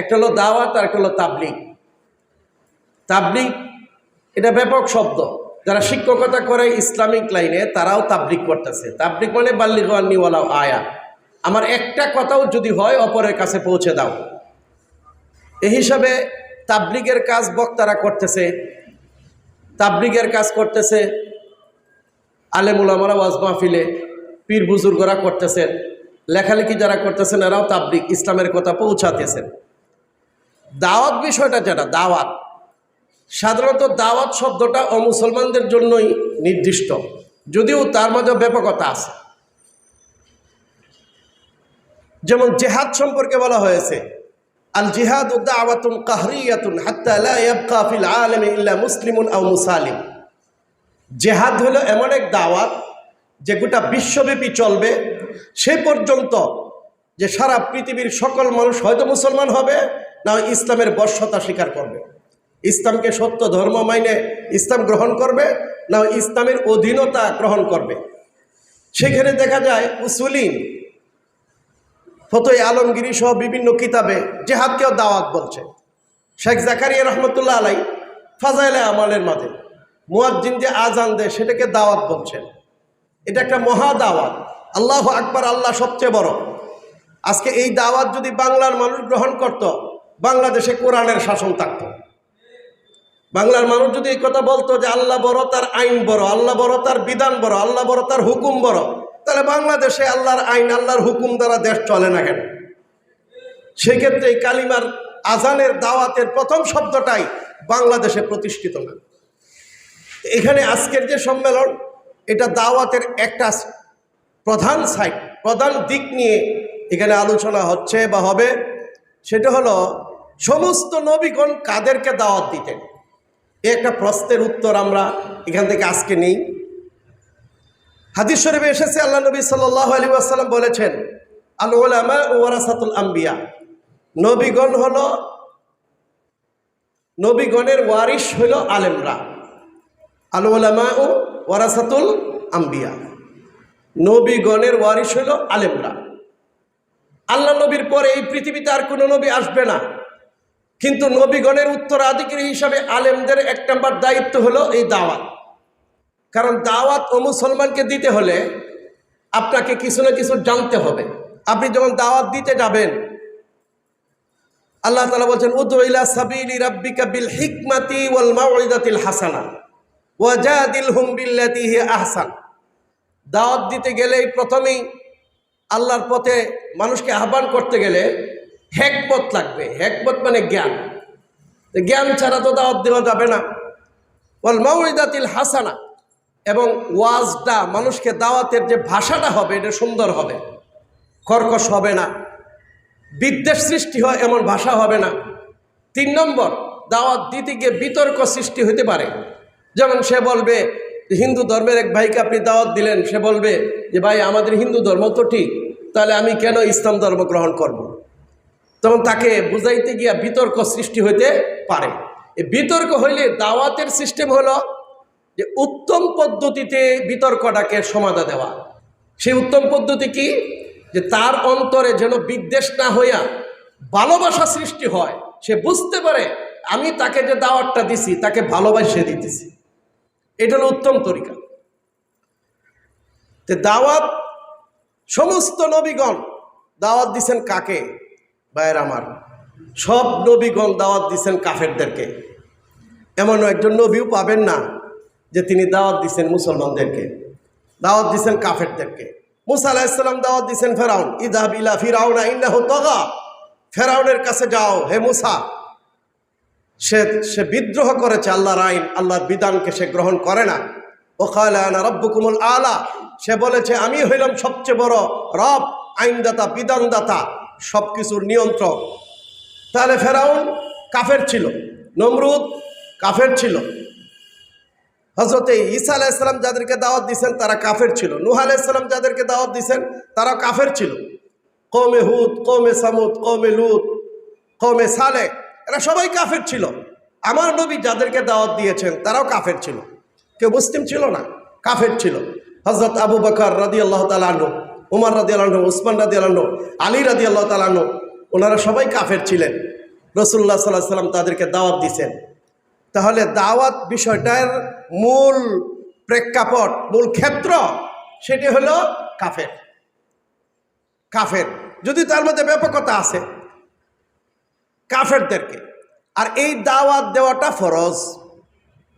একটা হলো দাওয়াত আর একটা হলো তাবলিগ। তাবলিগ, এটা ব্যাপক শব্দ। যারা শিক্ষকতা করে ইসলামিক লাইনে, তারাও তাবলিগ করতেছে। তাবলিগ মানে বাল্লিগান্নিওয়ালা আয়া। আমার একটা কথাও যদি হয়, অপরের কাছে পৌঁছে দাও। এই হিসাবে তাবলিগের কাজ বক্তারা করতেছে, তাবলিগের কাজ করতেছে আলেমুলামারা ওয়াজ মাহফিলে পীর বুজুর্গরা করতেছেন, লেখালেখি যারা করতেছেন, এরাও তাবলিগ, ইসলামের কথা পৌঁছাতেছেন। দাওয়াত বিষয়টা যেটা, দাওয়াত। সাধারণত দাওয়াত শব্দটা অমুসলমানদের জন্যই নির্দিষ্ট, যদিও তার মাঝে ব্যাপকতা আছে। যেমন জেহাদ সম্পর্কে বলা হয়েছে, আল জিহাদ দাওয়াতুন কাহরিয়াতুন হাত্তা লা ইয়াবকা ফিল আলামি ইল্লা মুসলিমুন আও মুসালিম। জেহাদ হলো এমন এক দাওয়াত যে গোটা বিশ্বব্যাপী চলবে, সে পর্যন্ত যে সারা পৃথিবীর সকল মানুষ হয়তো মুসলমান হবে না, ইসলামের বর্ষতা স্বীকার করবে। ইসলামকে সত্য ধর্ম মাইনে ইসলাম গ্রহণ করবে, না, ইসলামের অধীনতা গ্রহণ করবে। সেখানে দেখা যায়, উসুলিন ফতোয় আলমগিরি সহ বিভিন্ন কিতাবে জেহাদকেও দাওয়াত বলছে। শেখ জাকারিয়া রহমতুল্লাহ আলাই ফাজাইলে আমলের মাঝে, মুয়াজ্জিন যে আজান দেয় সেটাকে দাওয়াত বলছেন। এটা একটা মহা দাওয়াত। আল্লাহ আকবার, আল্লাহ সবচেয়ে বড়। আজকে এই দাওয়াত যদি বাংলার মানুষ গ্রহণ করত বাংলাদেশে কোরআনের শাসন থাকত। বাংলার মানুষ যদি এই কথা বলতো যে আল্লাহ বড়, তার আইন বড়, আল্লাহ বড়, তার বিধান বড়, আল্লাহ বড়, তার হুকুম বড়, তাহলে বাংলাদেশে আল্লাহর আইন, আল্লাহর হুকুম দ্বারা দেশ চলে না কেন? সেক্ষেত্রে এই কালিমার আজানের দাওয়াতের প্রথম শব্দটাই বাংলাদেশে প্রতিষ্ঠিত না। এখানে আজকের যে সম্মেলন, এটা দাওয়াতের একটা প্রধান সাইট প্রধান দিক নিয়ে এখানে আলোচনা হচ্ছে বা হবে, সেটা হলো সমস্ত নবীগণ কাদেরকে দাওয়াত দিতেন? একটা প্রশ্নের উত্তর আমরা এখান থেকে আজকে নেই। হাদিস শরীফে এসেছে, আল্লাহ নবী সাল্লাহ আলী আসাল্লাম বলেছেন আল ওলামা ওয়ারাসাতুল আম্বিয়া নবীগণ হল, নবীগণের ওয়ারিস হইল আলেমরা। আল ওলামা ও ওয়ারাসাতুল আম্বিয়া। নবীগণের ওয়ারিস হইল আলেমরা। আল্লাহ নবীর পরে এই পৃথিবীতে আর কোনো নবী আসবে না। কিন্তু নবীগণের উত্তরাধিকারী হিসাবে আলেমদের এক নম্বর দায়িত্ব হলো এই দাওয়াত। কারণ দাওয়াত ও মুসলমানকে দিতে হলে আপনাকে কিছু না কিছু জানতে হবে। আপনি যখন দাওয়াত দিতে যাবেন, আল্লাহ তালা বলছেন উদ্লা সাবিলি রাব্বিকা বিল হিকমাতি ওয়াল মাউইদাতিল হাসানা ওয়াজাদিল হুম বিল্লাতি হি আহসান। দাওয়াত দিতে গেলেই প্রথমেই আল্লাহর পথে মানুষকে আহ্বান করতে গেলে হেকমত লাগবে। হেকমত মানে জ্ঞান। জ্ঞান ছাড়া তো দাওয়াত দেওয়া যাবে না। ওয়াল মাউইদাতিল হাসানা এবং ওয়াজটা মানুষকে দাওয়াতের যে ভাষাটা হবে, এটা সুন্দর হবে। কর্কশ হবে না। বিদ্বেষ সৃষ্টি হয়, এমন ভাষা হবে না। তিন নম্বর, দাওয়াত দিতে গিয়ে বিতর্ক সৃষ্টি হতে পারে। যেমন সে বলবে, হিন্দু ধর্মের এক ভাইকে আপনি দাওয়াত দিলেন। সে বলবে যে, ভাই, আমাদের হিন্দু ধর্ম তো ঠিক, তাহলে আমি কেন ইসলাম ধর্ম গ্রহণ করব। তখন তাকে বুঝাইতে গিয়া বিতর্ক সৃষ্টি হইতে পারে। এই বিতর্ক হইলে দাওয়াতের সিস্টেম হলো যে উত্তম পদ্ধতিতে বিতর্কটাকে সমাধা দেওয়া। সেই উত্তম পদ্ধতি কি? যে তার অন্তরে যেন বিদ্বেষ না হইয়া ভালোবাসা সৃষ্টি হয়, সে বুঝতে পারে, আমি তাকে যে দাওয়াতটা দিছি, তাকে ভালোবাসে দিতেছি। এটা হলো উত্তম তরিকা। দাওয়াত, সমস্ত নবীগণ দাওয়াত দিছেন কাকে? বাইর আমার, সব নবীগণ দাওয়াত দিছেন কাফেরদেরকে। এমন একজন নবীও পাবেন না যে তিনি দাওয়াত দিচ্ছেন মুসলমানদেরকে, দাওয়াত দিছেন কাফেরদেরকে। মুসা আলাহিসাল্লাম দাওয়াত দিচ্ছেন ফেরাউন ইদাহ ইলা ফিরাউনা ইন্নাহু তগা, ফেরাউনের কাছে যাও, হে মুসা। সে সে বিদ্রোহ করেছে আল্লাহর আইন, আল্লাহর বিধানকে সে গ্রহণ করে না। ও খায়লানা রব্বুকুমুল আলা, সে বলেছে আমি হইলাম সবচেয়ে বড় রব, আইনদাতা, বিধানদাতা। সব কিছুর নিয়ন্ত্রক। তাহলে ফেরাউন কাফের ছিল, নমরুদ কাফের ছিল। হজরতে ঈসা আলাইসালাম যাদেরকে দাওয়াত দিয়েছেন, তারা কাফের ছিল। নুহ আলাইসালাম যাদেরকে দাওয়াত দিয়েছেন তারা কাফের ছিল। কৌমে হুদ কৌমে সামুদ কৌমে লুত কৌমে সালে এরা সবাই কাফের ছিল। আমার নবী যাদেরকে দাওয়াত দিয়েছেন, তারাও কাফের ছিল। কেউ মুসলিম ছিল না, কাফের ছিল। হজরত আবু বকর রাদি আল্লাহ তালাহ উমার রাদি আল্লাহ উসমান রাদি আল্লাহ আলী রাদি আল্লাহ তালাহ ওনারা সবাই কাফের ছিলেন। রসুল্লাহ সাল্লাহ সাল্লাম তাদেরকে দাওয়াত দিছেন। তাহলে দাওয়াত বিষয়টার মূল প্রেক্ষাপট, মূল ক্ষেত্র সেটি হলো কাফের। কাফের, যদি তার মধ্যে ব্যাপকতা আছে, কাফেরদেরকে। আর এই দাওয়াত দেওয়াটা ফরজ।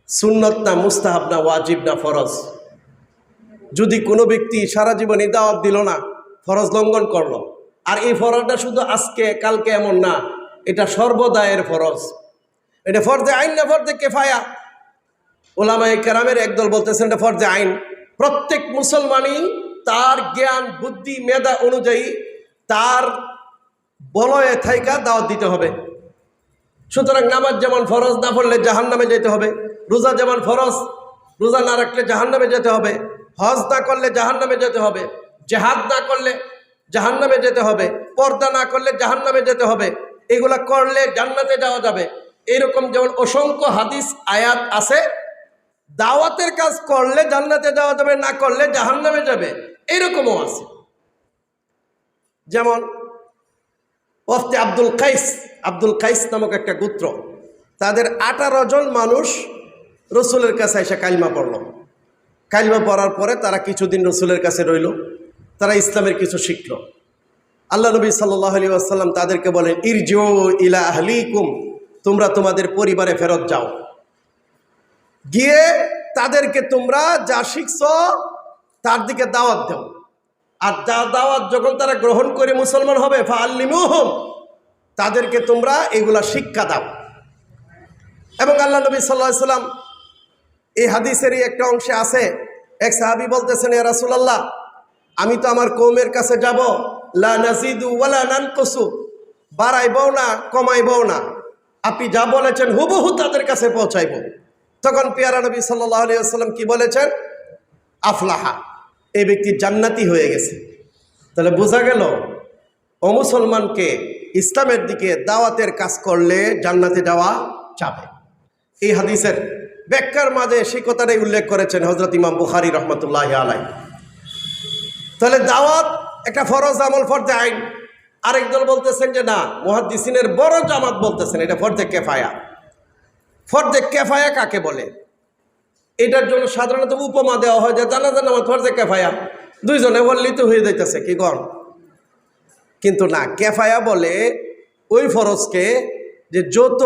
সুন্নত না মুস্তাহাব না ওয়াজিব না ফরজ। যদি কোনো ব্যক্তি সারা জীবন দাওয়াত দিল না, ফরজ লঙ্ঘন করল, আর এই ফরজটা শুধু আজকে, কালকে এমন না, এটা সর্বদায়ের ফরজ। এটা ফরজে আইন না ফরজে কেফায়া? ওলামাই কেরামের একদল বলতেছেন, এটা ফরজে আইন। প্রত্যেক মুসলমানই তার জ্ঞান, বুদ্ধি, মেধা অনুযায়ী তার বলয়ে থাইকা দাওয়াত দিতে হবে। সুতরাং নামাজ যেমন ফরজ না পড়লে জাহান নামে যেতে হবে, রোজা যেমন ফরজ, রোজা না রাখলে জাহান নামে যেতে হবে। হজ না করলে জাহান নামে যেতে হবে, জেহাদ না করলে জাহান নামে যেতে হবে, পর্দা না করলে জাহান নামে যেতে হবে, এগুলা করলে জান্নাতে যাওয়া যাবে। এরকম যেমন অসংখ্য হাদিস, আয়াত আছে, দাওয়াতের কাজ করলে জান্নাতে যাওয়া যাবে, না করলে জাহান নামে যাবে, এরকমও আছে। যেমন ওফতে আব্দুল কাইস আব্দুল কাইস নামক একটা গোত্র, তাদের আঠারো জন মানুষ রসুলের কাছে এসে কালিমা পড়ল। কালিমা পড়ার পরে তারা কিছুদিন রসুলের কাছে রইল, তারা ইসলামের কিছু শিখল। আল্লাহ নবী সাল্লাহ আলী আসাল্লাম তাদেরকে বলেন ইরজো ইলা আহলিকুম, তোমরা তোমাদের পরিবারে ফেরত যাও। গিয়ে তাদেরকে তোমরা যা শিখছ, তার দিকে দাওয়াত দাও। আর যা দাওয়াত যখন তারা গ্রহণ করে মুসলমান হবে ফাল্লিমুহম তাদেরকে তোমরা এগুলা শিক্ষা দাও। এবং আল্লাহ নবী সাল্লাহ সাল্লাম এই হাদিসেরই একটা অংশে আছে, এক সাহাবি বলতেছেন রাসুলাল্লাহ, আমি তো আমার কৌমের কাছে যাব, লা নাজিদু ওয়ালা নানকসু, বাড়াইবও না, কমাইবও না। আপনি যা বলেছেন, হুবহু তাদের কাছে পৌঁছাইব। তখন পিয়ারা নবী সাল্লাহ আলিয়াল্লাম কি বলেছেন? আফলাহা, এই ব্যক্তি জান্নাতি হয়ে গেছে। তাহলে বোঝা গেল অমুসলমানকে ইসলামের দিকে দাওয়াতের কাজ করলে জান্নাতে যাওয়া যাবে। এই হাদিসের ব্যাখ্যার মাঝে সেই কথাটাই উল্লেখ করেছেন হজরত ইমাম বুখারি রহমতুল্লাহ আলাই তাহলে দাওয়াত একটা ফরজ আমল, ফরজে আইন। আরেক দল বলতেছেন যে না, মহাদ্দিসিনের বড় জামাত বলতেছেন, এটা ফরজে কেফায়া। ফরজে কেফায়া কাকে বলে? এটার জন্য সাধারণত উপমা দেওয়া হয় যে জানা জানা আমার ফরজে কেফায়া। দুইজনে বললেই তো হয়ে যাইতেছে, কি গণ? কিন্তু না, কেফায়া বলে ওই ফরজকে যে যত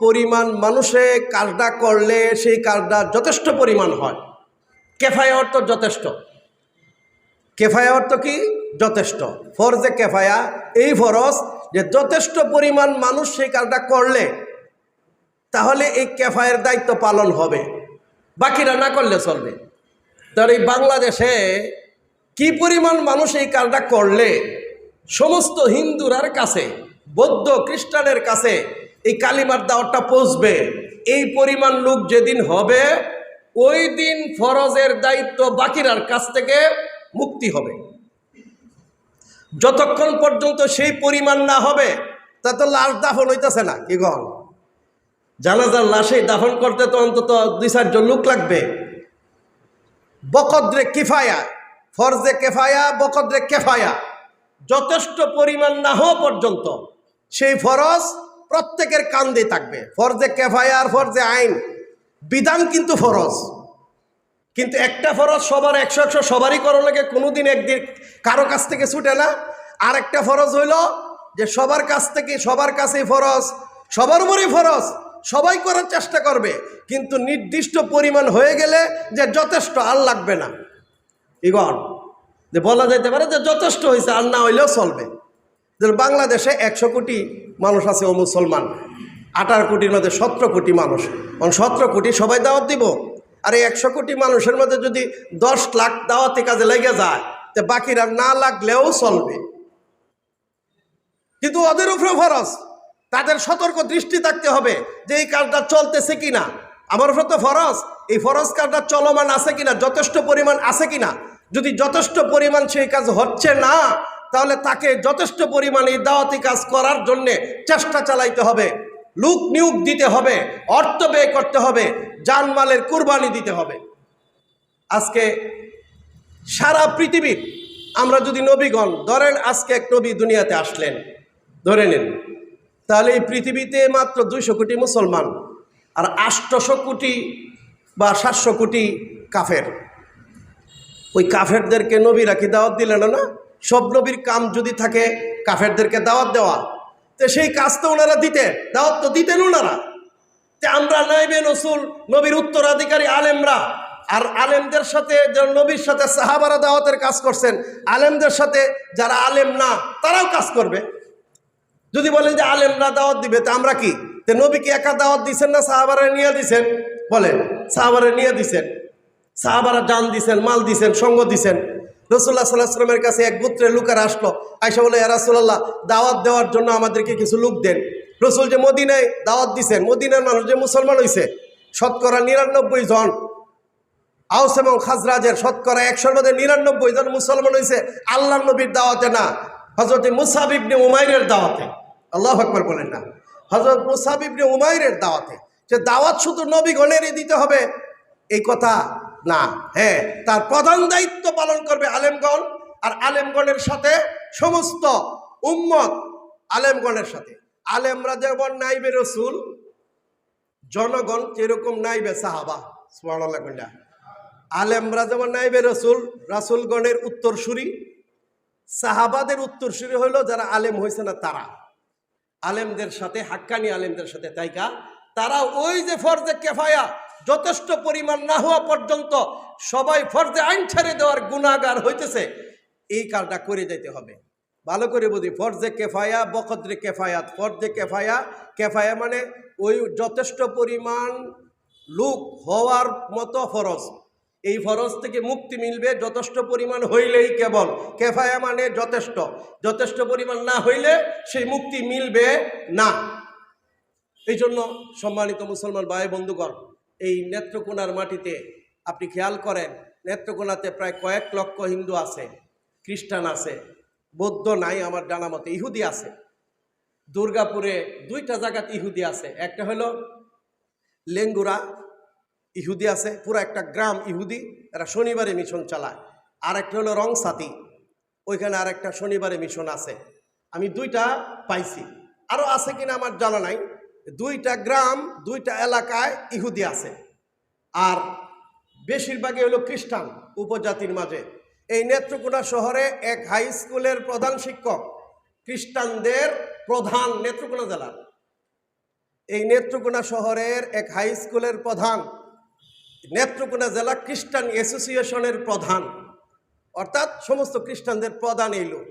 পরিমাণ মানুষে কাজটা করলে সেই কাজটা যথেষ্ট পরিমাণ হয়। কেফায়া অর্থ যথেষ্ট। কেফায়া অর্থ কি? যথেষ্ট। ফরজে কেফায়া, এই ফরজ যে যথেষ্ট পরিমাণ মানুষ সেই কাজটা করলে তাহলে এই কেফায়ের দায়িত্ব পালন হবে। বাকিরা না করলে চলবে। তাহলে এই বাংলাদেশে কি পরিমাণ মানুষ এই কাজটা করলে, সমস্ত হিন্দুরার কাছে বৌদ্ধ খ্রিস্টানের কাছে এই কালিমার দাওয়াতটা পৌঁছবে। এই পরিমাণ লোক যেদিন হবে, ওই দিন ফরজের দায়িত্ব বাকিরার কাছ থেকে মুক্তি হবে। যতক্ষণ পর্যন্ত সেই পরিমাণ না হবে, তা তো লাশ দাফন হইতেছে না, কি গণ জানাজার লাশে দাফন করতে তো অন্তত দুই চারজন লোক লাগবে। বকদ্রে কিফায়া, ফরজে কেফায়া, বকদ্রে কেফায়া, যথেষ্ট পরিমাণ না হওয়া পর্যন্ত সেই ফরজ প্রত্যেকের কান্দে থাকবে। ফরজে কেফায়া আর ফরজে আইন। বিধান কিন্তু ফরজ। কিন্তু একটা ফরজ সবার একশো একশো সবারই করো লাগে, কোনোদিন একদিন কারও কাছ থেকে ছুটে না। আর একটা ফরজ হইল যে সবার কাছ থেকে, সবার কাছেই ফরজ, সবার উপরেই ফরজ, সবাই করার চেষ্টা করবে। কিন্তু নির্দিষ্ট পরিমাণ হয়ে গেলে যে যথেষ্ট আর লাগবে না। ইগন, যে বলা যেতে পারে যে যথেষ্ট হয়েছে আর না হইলেও চলবে। যে বাংলাদেশে একশো কোটি মানুষ আছে ও মুসলমান, আঠারো কোটির মধ্যে সতেরো কোটি মানুষ। কারণ সতেরো কোটি সবাই দাওয়াত দিব। আর এই একশো কোটি মানুষের মধ্যে যদি দশ লাখ দাওয়াতে কাজে লেগে যায়, তো বাকিরা না লাগলেও চলবে। কিন্তু ওদের উপরে ফরজ তাদের সতর্ক দৃষ্টি থাকতে হবে যে এই কাজটা চলতেছে কিনা। আমার উপরে তো ফরজ এই ফরজ কাজটা চলমান আছে কিনা, যথেষ্ট পরিমাণ আছে কিনা। যদি যথেষ্ট পরিমাণ সেই কাজ হচ্ছে না তাহলে তাকে যথেষ্ট পরিমাণে দাওয়াতি কাজ করার জন্যে চেষ্টা চালাইতে হবে। লুক নিয়োগ দিতে হবে, অর্থ ব্যয় করতে হবে, জানমালের কুরবানি দিতে হবে। আজকে সারা পৃথিবীর আমরা যদি নবীগণ, ধরেন আজকে এক নবী দুনিয়াতে আসলেন, ধরে নিন, তাহলে এই পৃথিবীতে মাত্র দুইশো কোটি মুসলমান আর আষ্টশো কোটি বা সাতশো কোটি কাফের। ওই কাফেরদেরকে নবীরা কি দাওয়াত দিলেন না? সব নবীর কাম যদি থাকে, কাফেরদেরকে দাওয়াত দেওয়া। তো সেই কাজ তো ওনারা দিতেন, দাওয়াত তো দিতেন ওনারা। তে আমরা নাইবে নসুল নবীর উত্তরাধিকারী আলেমরা। আর আলেমদের সাথে যে নবীর সাথে সাহাবারা দাওয়াতের কাজ করছেন, আলেমদের সাথে যারা আলেম না, তারাও কাজ করবে। যদি বলেন যে আলেমরা দাওয়াত দিবে, তা আমরা কি? তে নবী কি একা দাওয়াত দিছেন না, সাহাবারা নিয়ে দিছেন? বলেন, সাহাবারা নিয়ে দিছেন। সাহাবারা জান দিছেন, মাল দিছেন, সঙ্গ দিছেন। রসুল্লাহ সাল্লাহ সাল্লামের কাছে এক গোত্রের লোকের আসলো। আইসা বলে রাসুল্লাহ দাওয়াত দেওয়ার জন্য আমাদেরকে কিছু লোক দেন। রসুল যে মদিনায় দাওয়াত দিছেন, মদিনার মানুষ যে মুসলমান হয়েছে শতকরা নিরানব্বই জন আউস এবং খাজরাজের শতকরা একশোর মধ্যে নিরানব্বই জন মুসলমান হয়েছে আল্লাহ নবীর দাওয়াতে না হজরত মুসাবিবনে উমাইরের দাওয়াতে। আল্লাহ আকবর বলেন না হজরত মুসাবিবনে উমাইরের দাওয়াতে। যে দাওয়াত শুধু নবীগণেরই দিতে হবে, এই কথা না হ্যাঁ তার প্রধান দায়িত্ব পালন করবে আলেমগণ আর আলেমগণের সাথে সমস্ত উম্মত আলেমগণের সাথে। আলেমরা যেমন নাইবে রসুল, জনগণ যেরকম নাইবে সাহাবা, সুবহানাল্লাহ কইলা। আলেমরা যেমন নাইবে রসুল, রাসুলগণের উত্তরসূরি, সাহাবাদের উত্তরসূরি হইল যারা আলেম হয়েছে না তারা। আলেমদের সাথে, হাক্কানি আলেমদের সাথে তাইকা তারা ওই যে ফরজে কেফায়া যথেষ্ট পরিমাণ না হওয়া পর্যন্ত সবাই ফরজে আইন ছেড়ে দেওয়ার গুণাগার হইতেছে। এই কাজটা করে যেতে হবে। ভালো করে বুঝি, ফরজে কেফায়া বকদ্রে কেফায়াত। ফরজে কেফায়া কেফায়া মানে ওই যথেষ্ট পরিমাণ লোক হওয়ার মতো ফরজ। এই ফরজ থেকে মুক্তি মিলবে যথেষ্ট পরিমাণ হইলেই কেবল। কেফায়া মানে যথেষ্ট। যথেষ্ট পরিমাণ না হইলে সেই মুক্তি মিলবে না। এই জন্য সম্মানিত মুসলমান ভাই বন্ধুগণ এই নেত্রকোনার মাটিতে আপনি খেয়াল করেন, নেত্রকোনাতে প্রায় কয়েক লক্ষ হিন্দু আছে, খ্রিস্টান আছে, বৌদ্ধ নাই আমার জানা মতে, ইহুদি আছে। দুর্গাপুরে দুইটা জায়গাতে ইহুদি আছে, একটা হলো লেঙ্গুরা ইহুদি আছে, পুরো একটা গ্রাম ইহুদি, এরা শনিবারে মিশন চালায়। আর একটা হলো রংসাতি, ওইখানে আর একটা শনিবারে মিশন আছে। আমি দুইটা পাইছি। আরও আছে কিনা আমার জানা নাই দুইটা গ্রাম, দুইটা এলাকায় ইহুদি আছে। আর বেশিরভাগই হলো খ্রিস্টান উপজাতির মাঝে। এই নেত্রকোনা শহরে এক হাই স্কুলের প্রধান শিক্ষক খ্রিস্টানদের প্রধান নেত্রকোনা জেলার। এই নেত্রকোনা শহরের এক হাই স্কুলের প্রধান নেত্রকোনা জেলা খ্রিস্টান অ্যাসোসিয়েশনের প্রধান। অর্থাৎ সমস্ত খ্রিস্টানদের প্রধান এই লোক।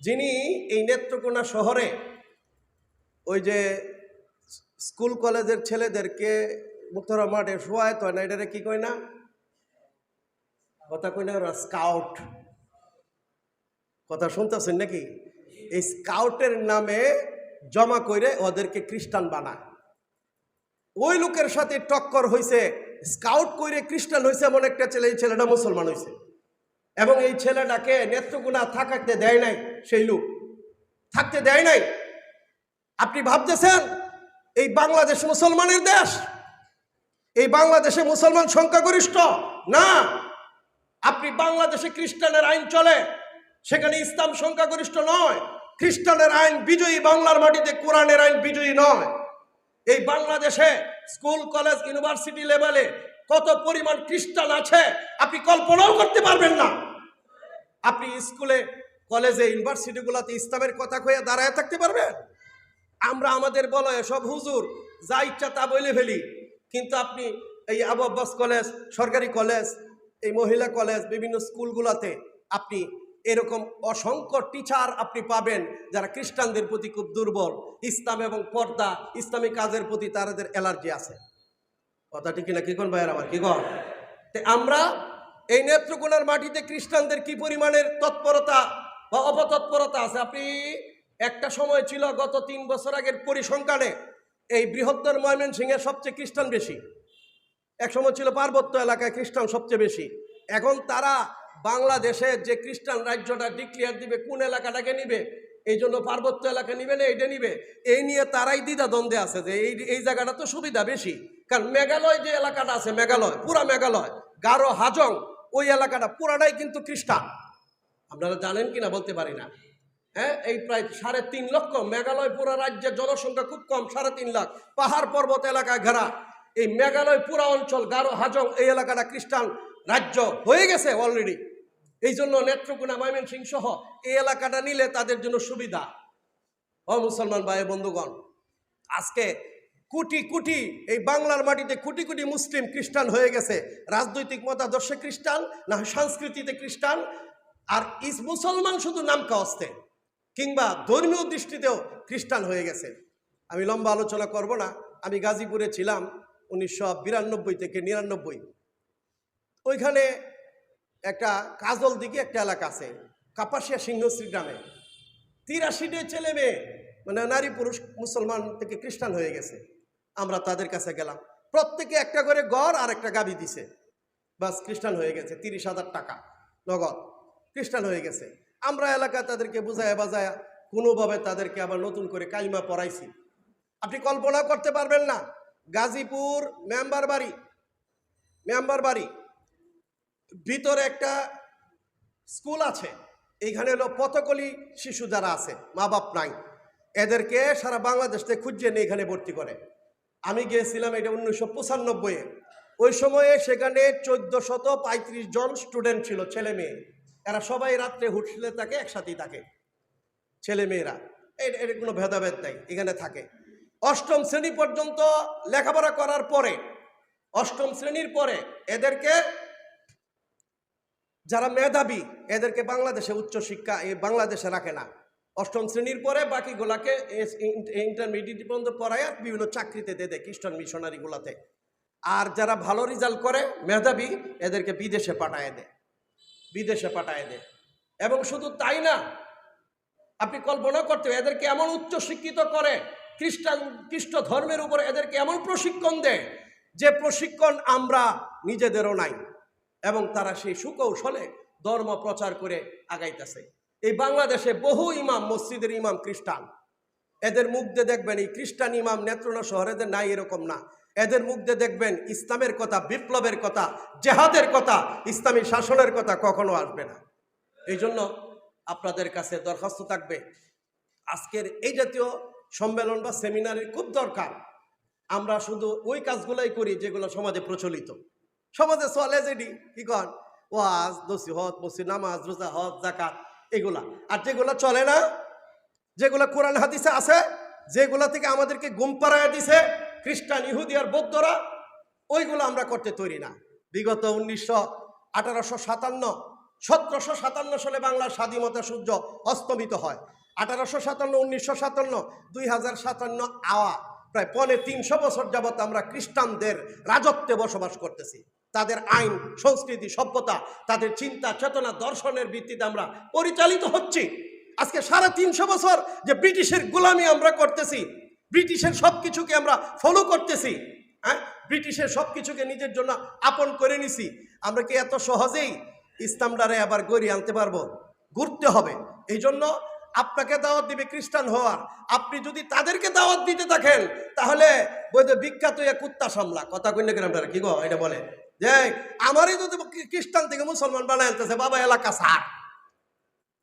যিনি এই নেত্রকোনা শহরে ওই যে স্কুল কলেজের ছেলেদেরকে মুক্তরা মাঠে শোয়ায় তো না, এটারে কি কয় না? কথা কই না ওরা স্কাউট কথা শুনতেছেন নাকি? এই স্কাউটের নামে জমা করে ওদেরকে খ্রিস্টান বানায়। ওই লোকের সাথে টক্কর হয়েছে স্কাউট করে খ্রিস্টান হয়েছে এমন একটা ছেলে, এই ছেলেটা মুসলমান হয়েছে এবং এই ছেলেটাকে নেত্রকোনা থাকাতে দেয় নাই সেই লোক। থাকতে দেয় নাই। আপনি ভাবতেছেন এই বাংলাদেশ মুসলমানের দেশ। এই বাংলাদেশে মুসলমান সংখ্যাগরিষ্ঠ? না। আপনি বাংলাদেশে খ্রিস্টানের আইন চলে, সেখানে ইসলাম সংখ্যাগরিষ্ঠ নয়। খ্রিস্টানের আইন বিজয়ী বাংলার মাটিতে, কোরআনের আইন বিজয়ী নয়। এই বাংলাদেশে স্কুল, কলেজ, ইউনিভার্সিটি লেভেলে কত পরিমাণ খ্রিস্টান আছে, আপনি কল্পনাও করতে পারবেন না। আপনি স্কুলে, কলেজে, ইউনিভার্সিটিগুলোতে ইসলামের কথা কয়ে দাঁড়ায় থাকতে পারবেন? আমরা আমাদের বলয়ে সব হুজুর, যা ইচ্ছা তা বলে ফেলি। কিন্তু আপনি এই আবু আব্বাস কলেজ, সরকারি কলেজ, এই মহিলা কলেজ, বিভিন্ন স্কুলগুলোতে আপনি এরকম অসংখ্য টিচার আপনি পাবেন যারা খ্রিস্টানদের প্রতি খুব দুর্বল। ইসলাম এবং পর্দা, ইসলামী কাজের প্রতি তাদের অ্যালার্জি আছে। কথাটি কিনা? কি কোন ভাইয়ের আমার কি কন? আমরা এই নেত্রকোনার মাটিতে খ্রিস্টানদের কি পরিমাণের তৎপরতা বা অপতৎপরতা আছে? আপনি একটা সময় ছিল গত তিন বছর আগের পরিসংখ্যানে এই বৃহত্তর ময়মনসিংহের সবচেয়ে খ্রিস্টান বেশি। এক সময় ছিল পার্বত্য এলাকায় খ্রিস্টান সবচেয়ে বেশি। এখন তারা বাংলাদেশে যে খ্রিস্টান রাজ্যটা ডিক্লিয়ার দিবে, কোন এলাকাটাকে নিবে, এই জন্য পার্বত্য এলাকা নিবে না এটা নিবে, এই নিয়ে তারাই দ্বন্দ্বে আছে যে এই এই জায়গাটা তো সুবিধা বেশি। কারণ মেঘালয় যে এলাকাটা আছে, মেঘালয়, পুরা মেঘালয়, গারো, হাজং, ওই এলাকাটা পুরাটাই কিন্তু খ্রিস্টান। আপনারা জানেন কি না বলতে পারি না। হ্যাঁ এই প্রায় সাড়ে তিন লক্ষ মেঘালয় পুরা রাজ্যের জনসংখ্যা খুব কম, সাড়ে তিন লাখ। পাহাড় পর্বত এলাকায় ঘেরা। এই মেঘালয় পুরা অঞ্চল, গারো, হাজং, এই এলাকাটা খ্রিস্টান রাজ্য হয়ে গেছে অলরেডি এই জন্য নেত্রকোনা ময়মনসিং সহ এই এলাকাটা নিলে তাদের জন্য সুবিধা। ও মুসলমান ভাই, বন্ধুগণ, আজকে কোটি কোটি, এই বাংলার মাটিতে কোটি কোটি মুসলিম খ্রিস্টান হয়ে গেছে। রাজনৈতিক মতাদর্শে খ্রিস্টান, না সংস্কৃতিতে খ্রিস্টান, আর ইস মুসলমান শুধু নাম কাওয়াস্তে কিংবা ধর্মীয় দৃষ্টিতেও খ্রিস্টান হয়ে গেছে। আমি লম্বা আলোচনা করব না। আমি গাজীপুরে ছিলাম উনিশশো বিরানব্বই থেকে নিরানব্বই। ওইখানে একটা কাজল দিকে একটা এলাকা আছে, কাপাসিয়া সিংহশ্রী গ্রামে। তিরাশিটে ছেলে মেয়ে মানে নারী পুরুষ, মুসলমান থেকে খ্রিস্টান হয়ে গেছে। আমরা তাদের কাছে গেলাম। প্রত্যেকে একটা করে গড় আর একটা গাবি দিছে। বাস খ্রিস্টান হয়ে গেছে, তিরিশ হাজার টাকা নগদ। খ্রিস্টান হয়ে গেছে। আমরা এলাকায় তাদেরকে বুঝায় বাজায় কোনোভাবে তাদেরকে আবার নতুন করে কাইমা পড়াইছি। আপনি কল্পনা করতে পারবেন না, গাজীপুর মেম্বার বাড়ি মেম্বার বাড়ি, ভিতরে একটা স্কুল আছে, এইখানে হলো পথকলি শিশু যারা আছে, মা বাপ নাই, এদেরকে সারা বাংলাদেশ থেকে খুঁজে নিয়ে এখানে ভর্তি করে। আমি গিয়েছিলাম এটা উনিশশো পঁচানব্বইয়ে, ওই সময়ে সেখানে চোদ্দ শত পঁয়ত্রিশ জন স্টুডেন্ট ছিল, ছেলে মেয়ে। এরা সবাই রাত্রে হুটলে থাকে, একসাথেই থাকে। ছেলে মেয়েরা। এর কোনো ভেদাভেদ নাই, এখানে থাকে। অষ্টম শ্রেণি পর্যন্ত লেখাপড়া করার পরে, অষ্টম শ্রেণির পরে এদেরকে যারা মেধাবী, এদেরকে বাংলাদেশে উচ্চশিক্ষা এই বাংলাদেশে রাখে না। অষ্টম শ্রেণির পরে বাকিগুলাকে ইন্টারমিডিয়েট পর্যন্ত পড়ায় বিভিন্ন চাকরিতে দিয়ে দেয় খ্রিস্টান মিশনারিগুলাতে। আর যারা ভালো রেজাল্ট করে, মেধাবী, এদেরকে বিদেশে পাঠায় দেয় বিদেশে পাঠায় দেয়। এবং শুধু তাই না, আপনি কল্পনা করতে এদেরকে এমন উচ্চ শিক্ষিত করে, খ্রিস্টান, খ্রিস্ট ধর্মের উপর এদেরকে এমন প্রশিক্ষণ দেয় যে প্রশিক্ষণ আমরা নিজেদেরও নাই এবং তারা সেই সুকৌশলে ধর্ম প্রচার করে আগাইতেছে। এই বাংলাদেশে বহু ইমাম, মসজিদের ইমাম খ্রিস্টান। এদের মুখ দিয়ে দেখবেন এই খ্রিস্টান ইমাম নেত্রনা শহরেদের নাই এরকম না। এদের মুখ দেখবেন ইসলামের কথা, বিপ্লবের কথা, জেহাদের কথা, ইসলামী শাসনের কথা কখনো আসবে না। এই জন্য আপনাদের কাছে দরখাস্ত থাকবে, আজকের এই জাতীয় সম্মেলন বা সেমিনারের খুব দরকার। আমরা শুধু ওই কাজগুলাই করি যেগুলো সমাজে প্রচলিত। সমাজে চলে যেটি কি কন? ওয়াজ দোষী হজ বসি নামাজ, রোজা, হজ জাকাত এগুলা। আর যেগুলো চলে না, যেগুলো কোরআন, হাদিসে আছে, যেগুলা থেকে আমাদেরকে গুম পাড়ায় দিছে খ্রিস্টান, ইহুদি আর বৌদ্ধরা ওইগুলো আমরা করতে তৈরি না। বিগত উনিশশো আঠারোশো সাতান্ন, সতেরোশো সাতান্ন সালে বাংলার স্বাধীনতা সূর্য অস্তমিত হয়। আঠারোশো সাতান্ন, উনিশশো সাতান্ন, দুই হাজার সাতান্ন আওয়া, প্রায় পনে তিনশো বছর যাবত আমরা খ্রিস্টানদের রাজত্বে বসবাস করতেছি। তাদের আইন, সংস্কৃতি, সভ্যতা, তাদের চিন্তা, চেতনা, দর্শনের ভিত্তিতে আমরা পরিচালিত হচ্ছি। আজকে সাড়ে তিনশো বছর যে ব্রিটিশের গোলামি আমরা করতেছি ব্রিটিশের সব কিছুকে আমরা ফলো করতেছি হ্যাঁ? ব্রিটিশের সব কিছুকে নিজের জন্য আপন করে নিছি। আমরা কি এত সহজেই ইসলামটারে আবার গড়িয়ে আনতে পারব? ঘুরতে হবে। এই জন্য আপনাকে দাওয়াত দিবে খ্রিস্টান হওয়ার। আপনি যদি তাদেরকে দাওয়াত দিতে থাকেন, তাহলে যে বিখ্যাত ইয়া কুত্তা সামলা। কথা কইলে আপনারা? কি গো, এটা বলে? যে আমারই যদি খ্রিস্টান থেকে মুসলমান বানায় আনতেছে, বাবা, এলাকা সার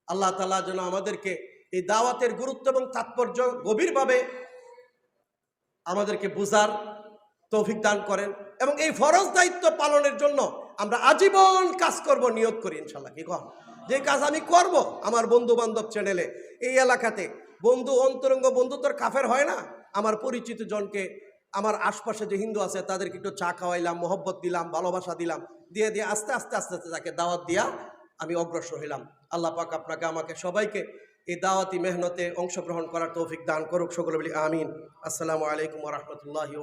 আল্লাহ তালা যেন আমাদেরকে এই দাওয়াতের গুরুত্ব এবং তাৎপর্য গভীরভাবে আমাদেরকে বুঝার তৌফিক দান করেন এবং এই ফরজ দায়িত্ব পালনের জন্য আমরা আজীবন কাজ করব, নিয়োগ করি ইনশাল্লাহ কি কম যে কাজ আমি করব আমার বন্ধু বান্ধব চ্যানেলে, এই এলাকাতে, বন্ধু, অন্তরঙ্গ বন্ধু তোর কাফের হয় না? আমার পরিচিত জনকে, আমার আশপাশে যে হিন্দু আছে, তাদেরকে একটু চা খাওয়াইলাম, মোহব্বত দিলাম, ভালোবাসা দিলাম, দিয়ে দিয়ে আস্তে আস্তে আস্তে আস্তে তাকে দাওয়াত দিয়া আমি অগ্রসর হইলাম। আল্লাহ পাক আপনাকে, আমাকে সবাইকে এই দাওয়াতি মেহনতে অংশগ্রহণ করার তৌফিক দান করুক সকলে বলি আমিন। আসসালামু আলাইকুম রহমতুল্লাহি